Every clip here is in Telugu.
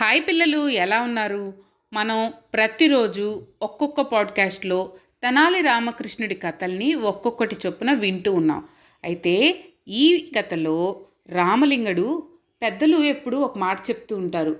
హాయ్ పిల్లలు ఎలా ఉన్నారు? మనం ప్రతిరోజు ఒక్కొక్క పాడ్కాస్ట్లో తెనాలి రామకృష్ణుడి కథల్ని ఒక్కొక్కటి చొప్పున వింటూ ఉన్నాం. అయితే ఈ కథలో రామలింగడు పెద్దలు ఎప్పుడూ ఒక మాట చెప్తూ ఉంటారు.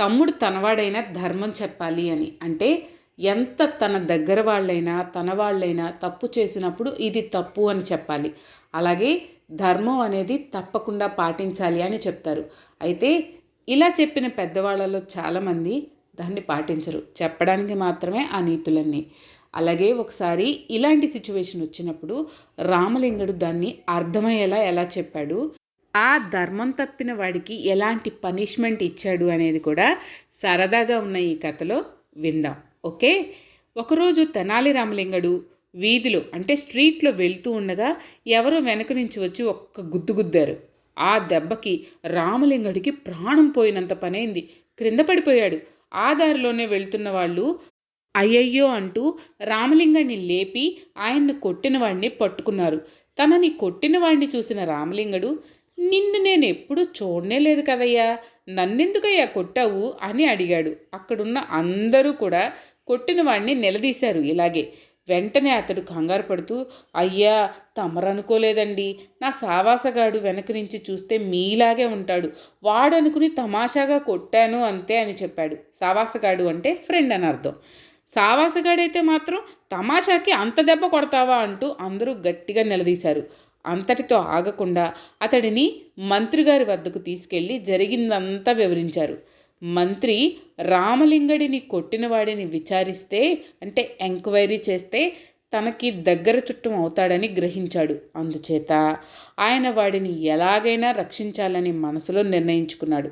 తమ్ముడు తనవాడైనా ధర్మం చెప్పాలి అని. అంటే ఎంత తన దగ్గర వాళ్ళైనా తన వాళ్ళైనా తప్పు చేసినప్పుడు ఇది తప్పు అని చెప్పాలి. అలాగే ధర్మం అనేది తప్పకుండా పాటించాలి అని చెప్తారు. అయితే ఇలా చెప్పిన పెద్దవాళ్ళలో చాలామంది దాన్ని పాటించరు. చెప్పడానికి మాత్రమే ఆ నీతులన్నీ. అలాగే ఒకసారి ఇలాంటి సిచ్యువేషన్ వచ్చినప్పుడు రామలింగడు దాన్ని అర్థమయ్యేలా ఎలా చెప్పాడు? ఆ ధర్మం తప్పిన వాడికి ఎలాంటి పనిష్మెంట్ ఇచ్చాడు అనేది కూడా సరదాగా ఉన్న ఈ కథలో విందాం. ఓకే? ఒకరోజు తెనాలి రామలింగడు వీధిలో అంటే స్ట్రీట్లో వెళ్తూ ఉండగా ఎవరో వెనక నుంచి వచ్చి ఒక్క గుద్దు గుద్దారు. ఆ దెబ్బకి రామలింగడికి ప్రాణం పోయినంత పనైంది. క్రింద పడిపోయాడు. ఆ దారిలోనే వెళ్తున్న వాళ్ళు అయ్యయ్యో అంటూ రామలింగాన్ని లేపి ఆయన్ను కొట్టిన వాడిని పట్టుకున్నారు. తనని కొట్టిన వాడిని చూసిన రామలింగడు నిన్ను నేను ఎప్పుడూ చూడనే లేదు కదయ్యా నన్నెందుకయ్యా కొట్టావు? అని అడిగాడు. అక్కడున్న అందరూ కూడా కొట్టిన వాడిని నిలదీశారు. ఇలాగే వెంటనే అతడు కంగారు పడుతూ అయ్యా తమరనుకోలేదండి. నా సావాసగాడు వెనక నుంచి చూస్తే మీలాగే ఉంటాడు. వాడు అనుకుని తమాషాగా కొట్టాను అంతే అని చెప్పాడు. సావాసగాడు అంటే ఫ్రెండ్ అని అర్థం. సావాసగాడైతే మాత్రం తమాషాకి అంత దెబ్బ కొడతావా అంటూ అందరూ గట్టిగా నిలదీశారు. అంతటితో ఆగకుండా అతడిని మంత్రిగారి వద్దకు తీసుకెళ్ళి జరిగిందంతా వివరించారు. మంత్రి రామలింగడిని కొట్టిన వాడిని విచారిస్తే అంటే ఎంక్వైరీ చేస్తే తనకి దగ్గర చుట్టం అవుతాడని గ్రహించాడు. అందుచేత ఆయన వాడిని ఎలాగైనా రక్షించాలని మనసులో నిర్ణయించుకున్నాడు.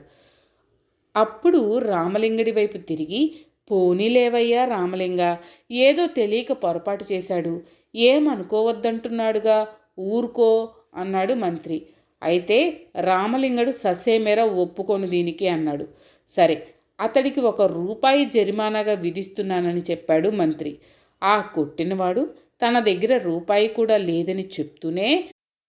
అప్పుడు రామలింగడి వైపు తిరిగి పోనీలేవయ్యా రామలింగ ఏదో తెలియక పొరపాటు చేశాడు. ఏమనుకోవద్దంటున్నాడుగా? ఊరుకో అన్నాడు మంత్రి. అయితే రామలింగడు ససేమేర ఒప్పుకోను దీనికి అన్నాడు. సరే అతడికి ఒక రూపాయి జరిమానాగా విధిస్తున్నానని చెప్పాడు మంత్రి. ఆ కొట్టినవాడు తన దగ్గర రూపాయి కూడా లేదని చెప్తూనే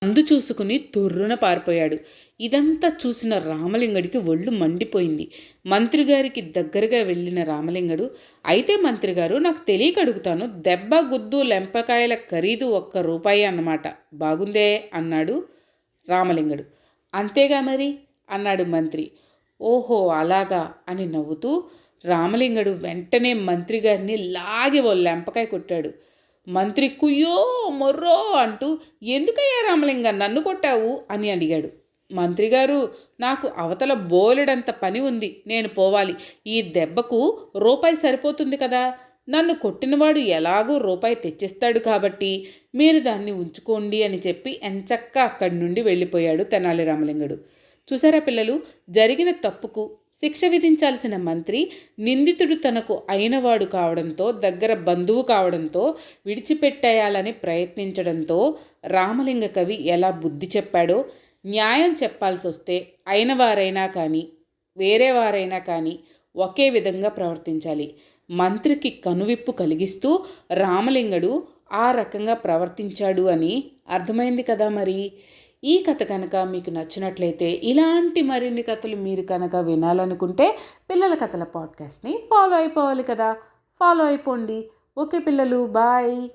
అందు చూసుకుని తుర్రున పారిపోయాడు. ఇదంతా చూసిన రామలింగడికి ఒళ్ళు మండిపోయింది. మంత్రి గారికి దగ్గరగా వెళ్ళిన రామలింగడు అయితే మంత్రి గారు నాకు తెలియక అడుగుతాను. దెబ్బ గుద్దు లెంపకాయల ఖరీదు ఒక్క రూపాయి అన్నమాట. బాగుందే అన్నాడు రామలింగడు. అంతేగా మరి అన్నాడు మంత్రి. ఓహో అలాగా అని నవ్వుతూ రామలింగడు వెంటనే మంత్రి గారిని లాగి ఓ లెంపకాయ కొట్టాడు. మంత్రి కుయ్యో మొర్రో అంటూ ఎందుకయ్యా రామలింగ నన్ను కొట్టావు? అని అడిగాడు. మంత్రి గారు నాకు అవతల బోలెడంత పని ఉంది నేను పోవాలి. ఈ దెబ్బకు రూపాయి సరిపోతుంది కదా. నన్ను కొట్టినవాడు ఎలాగో రూపాయి తెచ్చిస్తాడు కాబట్టి మీరు దాన్ని ఉంచుకోండి అని చెప్పి ఎంచక్క అక్కడి నుండి వెళ్ళిపోయాడు తెనాలి రామలింగడు. చూసారా పిల్లలు? జరిగిన తప్పుకు శిక్ష విధించాల్సిన మంత్రి నిందితుడు తనకు అయినవాడు కావడంతో దగ్గర బంధువు కావడంతో విడిచిపెట్టేయాలని ప్రయత్నించడంతో రామలింగ కవి ఎలా బుద్ధి చెప్పాడో న్యాయం చెప్పాల్సి వస్తే అయినవారైనా కానీ వేరే వారైనా కానీ ఒకే విధంగా ప్రవర్తించాలి. మంత్రికి కనువిప్పు కలిగిస్తూ రామలింగడు ఆ రకంగా ప్రవర్తించాడు అని అర్థమైంది కదా మరి? ఈ కథ కనుక మీకు నచ్చినట్లయితే ఇలాంటి మరిన్ని కథలు మీరు కనుక వినాలనుకుంటే పిల్లల కథల పాడ్కాస్ట్ని ఫాలో అయిపోవాలి కదా. ఫాలో అయిపోండి. ఓకే పిల్లలు బాయ్.